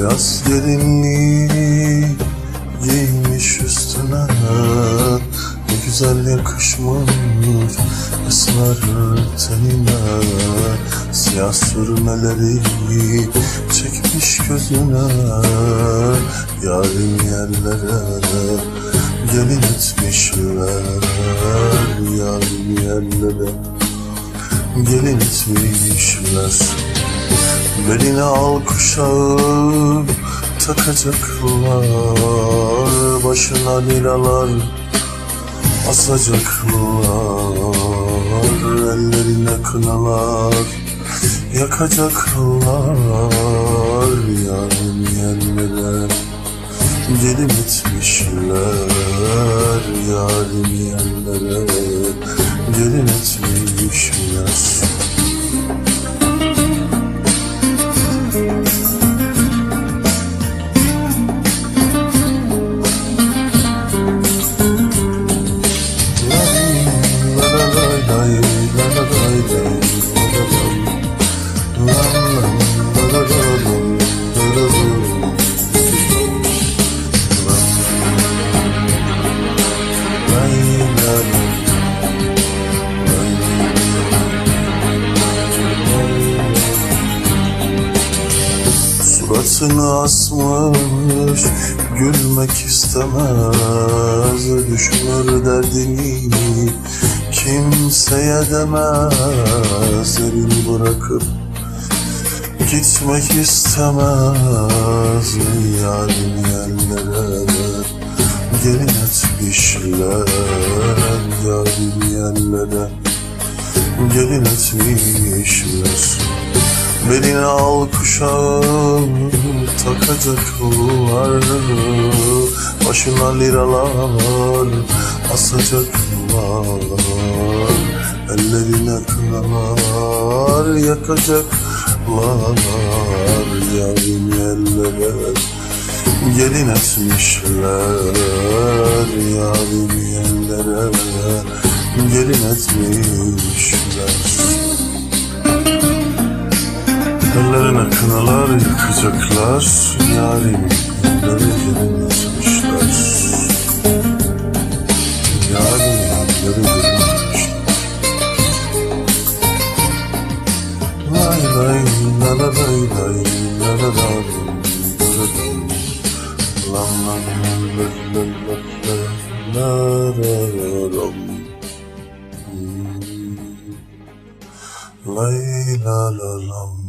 Beyaz gelinliği giymiş üstüne. Ne güzel yakışmış esmer tenine. Siyah sürmeleri çekmiş gözüne. Yarim yerlere gelin etmişler Yarim yerlere gelin etmişler Beline al kuşağı takacaklar Başına liralar asacaklar Ellerine kınalar yakacaklar Yarın yerlere gelin etmişler Yarın Suratını asmış Gülmek istemez. Düşünür derdini Kimseye demez. Elini bırakıp Gitmek istemez. Yarim yerlere Gelin etmişler. Yarim yerlere Gelin etmişler Beline al kuşağı takacaklar Başına liralar asacaklar Ellerine kınalar yakacaklar Yarim yerlere gelin etmişler. Yarim yerlere gelin etmişler Ellerine kınalar yıkacaklar Yarim nereye götürmüşler Yarim nereye götürmüşler Lay lay la la lay lay la la la Lam lam la la la la la la la Lay la la la